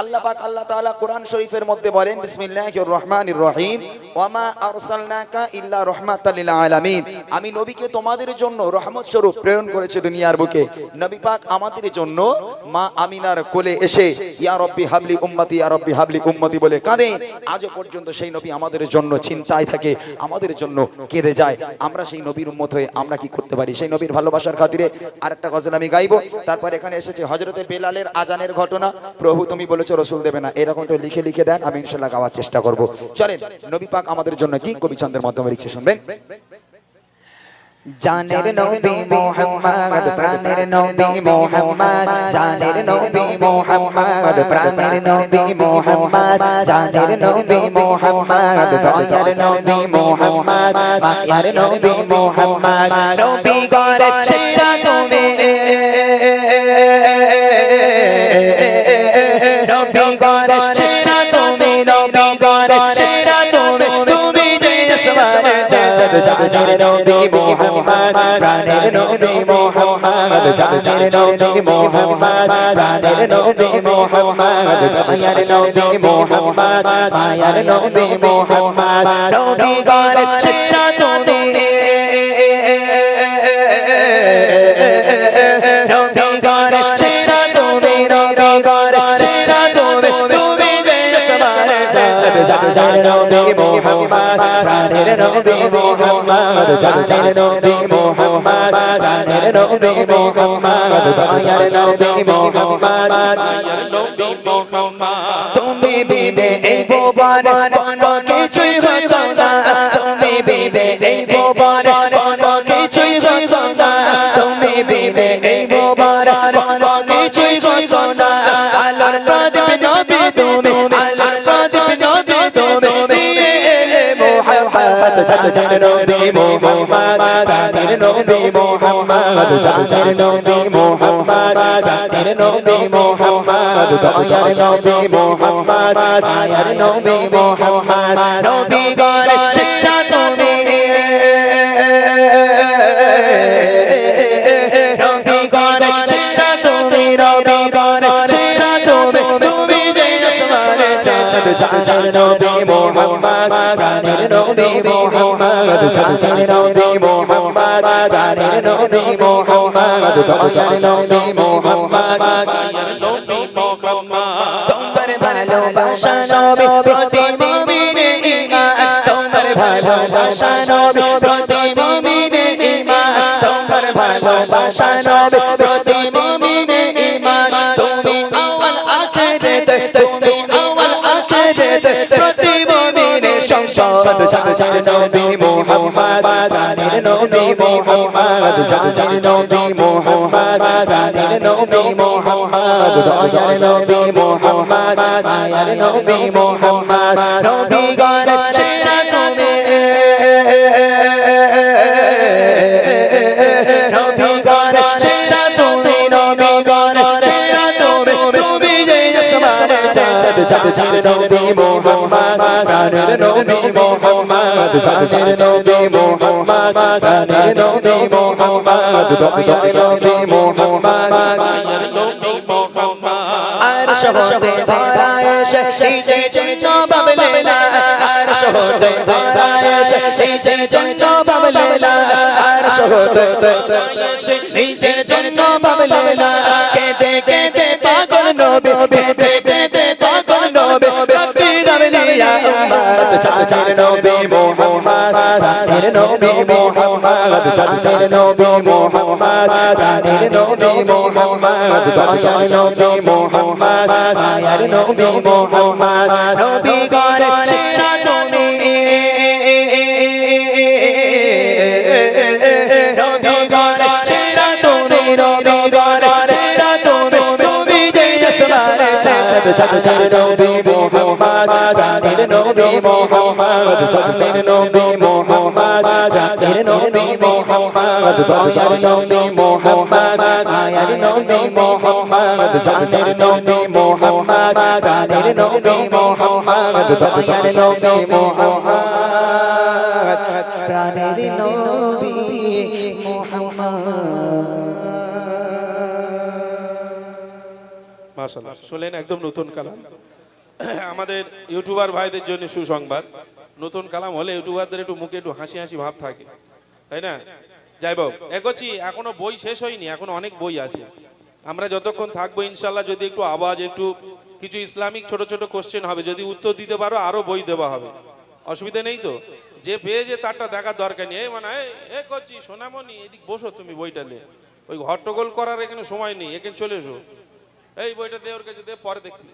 আল্লাহ পাক আল্লাহ তাআলা কোরআন শরীফের মধ্যে বলেন, বিসমিল্লাহির রহমানির রহিম। ওয়ামা আরসালনাকা ইল্লা রাহমাতাল আলামিন। আমি নবীকে তোমাদের জন্য রহমত স্বরূপ প্রেরণ করেছি দুনিয়ার বুকে। নবী পাক আমাদের জন্য মা আমিনার কোলে এসে, ইয়া রব্বি হাবলি উম্মতি, ইয়া রব্বি হাবলি উম্মতি বলে কাঁদে আজও পর্যন্ত সেই নবী আমাদের জন্য চিন্তায় থাকে, আমাদের জন্য কেঁদে যায়। আমরা সেই নবীর উম্মত হয়ে আমরা কি করতে পারি? সেই নবীর ভালোবাসার খাতিরে আরেকটা গজল আমি গাইবো। তারপর এখানে এসেছে হজরতে বেলালের আজানের ঘটনা। প্রভু তুমি বলেছ, রসুল দেবে না। এরকম একটু লিখে লিখে দেন, আমি ইনশাল্লাহ গাওয়ার চেষ্টা করব। চলেন, নবী পাক আমাদের জন্য কি কবি ছন্দের মাধ্যমে লিখছে, শুনবেন? জানের নবী মোহাম্মদ, প্রাণের নবী মোহাম্মদ, জানের নবী মোহাম্মদ, প্রাণের নবী মোহাম্মদ, জানের নবী মোহাম্মদ, দয়ার নবী মোহাম্মদ, মায়ার নবী মোহাম্মদ, নবী গরে মোহাম্মদ মায়ার নবী মোহাম্মদ নবী গরে শেষা তুমি জানের নবী মোহাম্মদ প্রাণের নবী মোহাম্মদ জানের নবী মোহাম্মদ প্রাণের নবী মোহাম্মদ দয়ার নবী মোহাম্মদ। নবী মোহাম্মদ তুমি বিবে এই ভুবন কোনো কিছুই হতো না। তুমি বিবে এই ভুবন জানের নবী মোহাম্মদ প্রাণের নবী মোহাম্মদ জানের নবী মোহাম্মদ প্রাণের নবী মোহাম্মদ দয়ার নবী মোহাম্মদ মায়ার নবী মোহাম্মদ নবী গরে চাঁদ চাঁদের নবী মোহাম্মদ প্রাণের নবী মোহাম্মদ চাঁদের নবী মোহাম্মদ প্রাণের নবী মোহাম্মদ দয়ার নবী মোহাম্মদ মায়ার নবী মোহাম্মদ তোমার ভালোবাসা নবী প্রতি প্রতি সংসদ জানের নবী মোহাম্মদ প্রাণের নবী মোহাম্মদ জানের নবী মোহাম্মদ প্রাণের নবী মোহাম্মদ দয়ার নবী মোহাম্মদ মায়ার নবী মোহাম্মদ নবী গণ চাঁদের নবী মোহাম্মদ, প্রাণের নবী মোহাম্মদ চাঁদের নবী মোহাম্মদ, প্রাণের নবী মোহাম্মদ দয়ার নবী মোহাম্মদ। মায়ার নবী মোহাম্মদ আর শহদে ধরা এসে নিচে জন্য বাবলে না, আর শহদে ধরা এসে নিচে জন্য বাবলে না, আর শহদে ধরা এসে নিচে জন্য বাবলে না। কেঁদে কেঁদে পাগল নবী, কেঁদে কেঁদে নবী মোহাম্মদ প্রাণের নবী মোহাম্মদ চাচার নবী মোহাম্মদ প্রাণের নবী মোহাম্মদ দয়ার নবী মোহাম্মদ, মায়ার নবী মোহাম্মদ, নবী গরে শিক্ষা তুমি নবী গরে শিক্ষা তুমি নবী গরে শিক্ষা তুমি তুমি যে আসমানে চাঁদ চাঁদের নবী মাশাআল্লাহ শুনলেন একদম নতুন কালাম। আমাদের ইউটিউবার ভাইদের জন্য সুসংবাদ। নতুন কালাম হলে ইউটিউবারদের একটু মুখে একটু হাসি হাসি ভাব থাকে। তাই না? যাই বাবু এগোচ্ছি, এখনও বই শেষ হয়নি, এখনও অনেক বই আছে। আমরা যতক্ষণ থাকব ইনশাল্লাহ যদি একটু আওয়াজ, একটু কিছু ইসলামিক ছোট ছোট কোশ্চেন হবে, যদি উত্তর দিতে পারো, আরও বই দেওয়া হবে। অসুবিধা নেই তো? যে পেয়েছে তারটা দেখার দরকার নেই। মানে এ করছি সোনামণি, এদিক বসো তুমি বইটা নিয়ে। ওই হট্টগোল করার এখানে সময় নেই, এখানে চলে এসো। এই বইটা দে, ওর কাছে দে, পরে দেখবি